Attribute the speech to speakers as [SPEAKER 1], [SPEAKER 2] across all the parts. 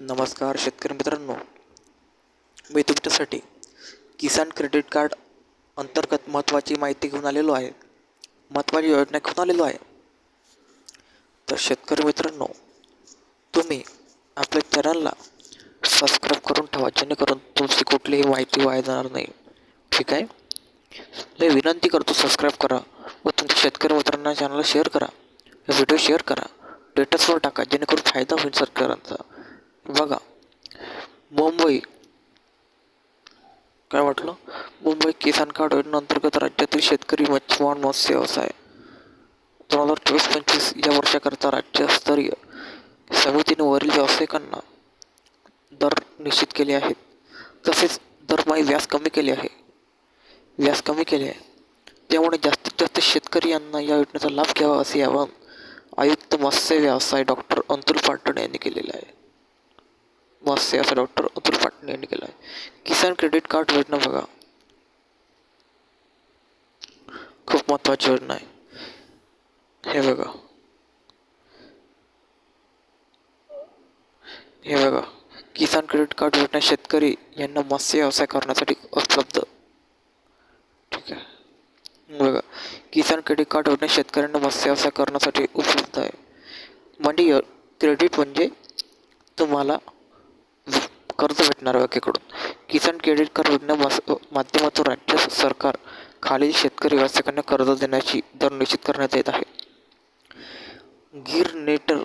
[SPEAKER 1] नमस्कार शेतकरी मित्रांनो. मी तुमच्यासाठी किसान क्रेडिट कार्ड अंतर्गत महत्त्वाची माहिती घेऊन आलेलो आहे. महत्त्वाची योजना घेऊन आलेलो आहे. तर शेतकरी मित्रांनो तुम्ही आपल्या चॅनलला सबस्क्राईब करून ठेवा जेणेकरून तुमची कुठलीही माहिती वाया जाणार नाही. ठीक आहे? मी विनंती करतो सबस्क्राईब करा व तुमच्या शेतकरी मित्रांना चॅनलला शेअर करा. हे व्हिडिओ शेअर करा. स्टेटसवर टाका जेणेकरून फायदा होईल सरकारांचा बघा मुंबई. काय वाटलं? मुंबई किसान कार्ड योजनेअंतर्गत राज्यातील शेतकरी मच्छीमार मत्स्य व्यवसाय. दोन हजार चोवीस पंचवीस या वर्षाकरता राज्यस्तरीय समितीने वरील व्यावसायिकांना दर निश्चित केले आहेत. तसेच दरमाही व्याज कमी केले आहे. व्याज कमी केले आहे. त्यामुळे जास्तीत जास्त शेतकरी यांना या योजनेचा लाभ घ्यावा असे आवाहन आयुक्त मत्स्य व्यवसाय डॉक्टर अंतुल पाटण यांनी केलेलं आहे. मत्स्य असं डॉक्टर अतुल पाटणे यांनी केलं आहे किसान क्रेडिट कार्ड योजना बघा. खूप महत्त्वाची योजना आहे. हे बघा. हे बघा. किसान क्रेडिट कार्ड योजना शेतकरी यांना मत्स्य व्यवसाय करण्यासाठी उपलब्ध. ठीक आहे. बघा. किसान क्रेडिट कार्ड योजना शेतकऱ्यांना मत्स्य व्यवसाय करण्यासाठी उपलब्ध आहे. म्हणजे क्रेडिट म्हणजे तुम्हाला कर्ज भेटणार बँकेकडून. किसान क्रेडिट कार्ड योजना माध्यमातून राज्य सरकार खालील शेतकरी व्यावसायिकांना कर्ज देण्याची दर निश्चित करण्यात येत आहे. गिर नेटर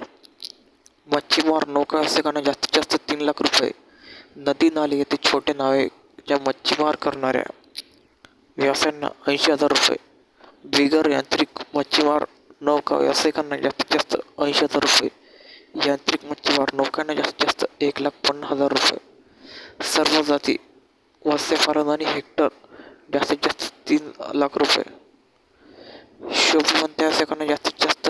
[SPEAKER 1] मच्छीमार नौका व्यावसायिकांना जास्तीत जास्त तीन लाख रुपये. नदी नाले येथे छोटे नावे ज्या मच्छीमार करणाऱ्या व्यवसायांना ऐंशी हजार रुपये. बिगर यांत्रिक मच्छीमार नौका व्यावसायिकांना जास्तीत जास्त ऐंशी हजार रुपये. यांत्रिक मच्छीमार नौकांना जास्तीत जास्त एक लाख पन्नास हजार रुपये. सर्व जाती मत्स्यपालन आणि हेक्टर जास्तीत जास्त तीन लाख रुपये. शोभवंत असेकांना जास्तीत जास्त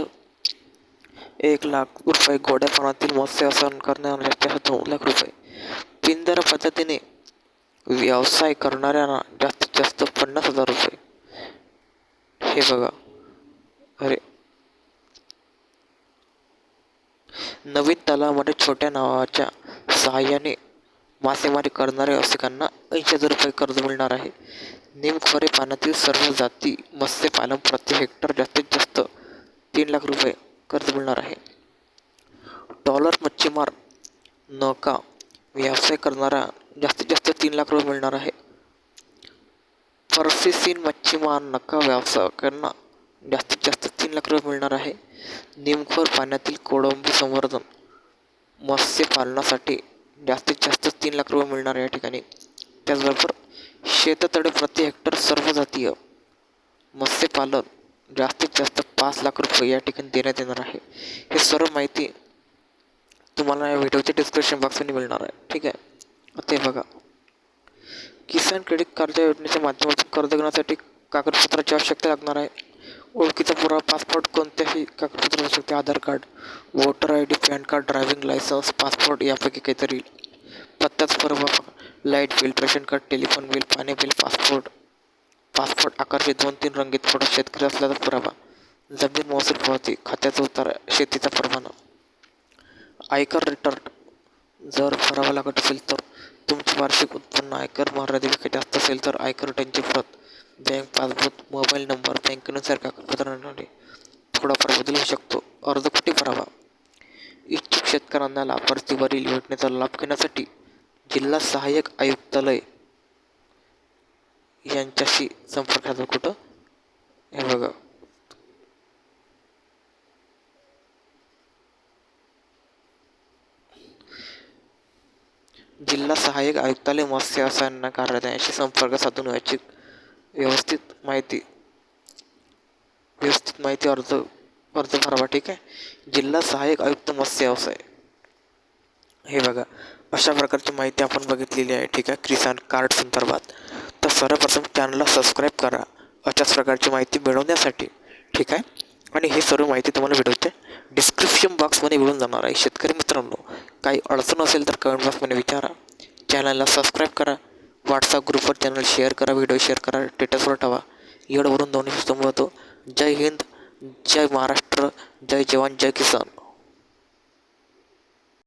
[SPEAKER 1] एक लाख रुपये. गोड्या पाण्यातील मत्स्य व्यवसाय करणाऱ्यांना जास्तीत जास्त दोन लाख रुपये. पिंजरा पद्धतीने व्यवसाय करणाऱ्यांना जास्तीत जास्त पन्नास हजार रुपये. हे बघा. अरे नवीन तलावामध्ये छोट्या नावाच्या सहाय्याने मासेमारी करणाऱ्या व्यावसायिकांना ऐंशी हजार रुपये कर्ज मिळणार आहे. निमखोरे पाण्यातील सर्व जाती मत्स्यपालन प्रति हेक्टर जास्तीत जास्त तीन लाख रुपये कर्ज मिळणार आहे. डॉलर मच्छीमार नौका व्यवसाय करणारा जास्तीत जास्त तीन लाख रुपये मिळणार आहे. पर्सिसीन मच्छीमार नका व्यावसायिकांना जास्तीत जास्त लाख रुपये मिळणार आहे. निमखोर पाण्यातील कोळंबी संवर्धन मत्स्यपालनासाठी जास्तीत जास्त तीन लाख रुपये मिळणार या ठिकाणी. त्याचबरोबर शेततळे प्रति हेक्टर सर्व जातीय मत्स्यपालन जास्तीत जास्त पाच लाख रुपये या ठिकाणी देण्यात येणार आहे. हे सर्व माहिती तुम्हाला या व्हिडिओच्या डिस्क्रिप्शन बॉक्समध्ये मिळणार आहे. ठीक आहे? ते बघा. किसान क्रेडिट कार्ड योजनेच्या माध्यमातून कर्ज घेण्यासाठी कागदपत्राची आवश्यकता लागणार आहे. ओळखीचा पुरावा पासपोर्ट कोणत्याही कागदपत्र असू शकते Aadhaar card voter I D PAN card driving licence passport यापैकी काहीतरी पत्त्याच पुरावा light bill ration card telephone bill पाणी बिल पासपोर्ट पासपोर्ट आकारचे दोन तीन रंगीत फोटो शेतकरी असल्याचा पुरावा. जमीन महसूल पावती खात्याचा उतारा शेतीचा परवाना. आयकर रिटर्न जर भरावा लागत असेल तर तुमचे वार्षिक उत्पन्न आयकर मर्यादेपेक्षा जास्त असेल तर आयकर रिटर्नची प्रत. बँक पासबुक मोबाईल नंबर बँकेनुसार कागदपत्रांमध्ये थोडाफार बदलू शकतो. अर्ज कुठे भरावा इच्छुक शेतकऱ्यांना लाभार्थीवरील योजनेचा लाभ घेण्यासाठी जिल्हा सहाय्यक आयुक्तालय यांच्याशी संपर्क साधा कुठं? हे बघा. जिल्हा सहाय्यक आयुक्तालय मत्स्य व्यवसायांना कार्यालयाशी संपर्क साधून याची व्यवस्थित माहिती व्यवस्थित माहिती अर्ज अर्ज भरावा ठीक आहे? जिल्हा सहाय्यक आयुक्त मत्स्य व्यवसाय. हे बघा अशा प्रकारची माहिती आपण बघितलेली आहे ठीक आहे? किसान कार्ड संदर्भात. तर सर्वप्रथम चॅनलला सबस्क्राईब करा. अशाच प्रकारची माहिती मिळवण्यासाठी ठीक आहे? आणि हे सर्व माहिती तुम्हाला भेटवते डिस्क्रिप्शन बॉक्समध्ये मिळून जाणार आहे. शेतकरी मित्रांनो काही अडचण असेल तर कमेंट बॉक्समध्ये विचारा. चॅनलला सबस्क्राईब करा. व्हॉट्सअप ग्रुपवर चॅनल शेअर करा व्हिडिओ शेअर करा स्टेटसवर ठेवा. एवढं दोन्ही दोन्ही संबोधतो जय हिंद जय महाराष्ट्र जय जवान जय किसान.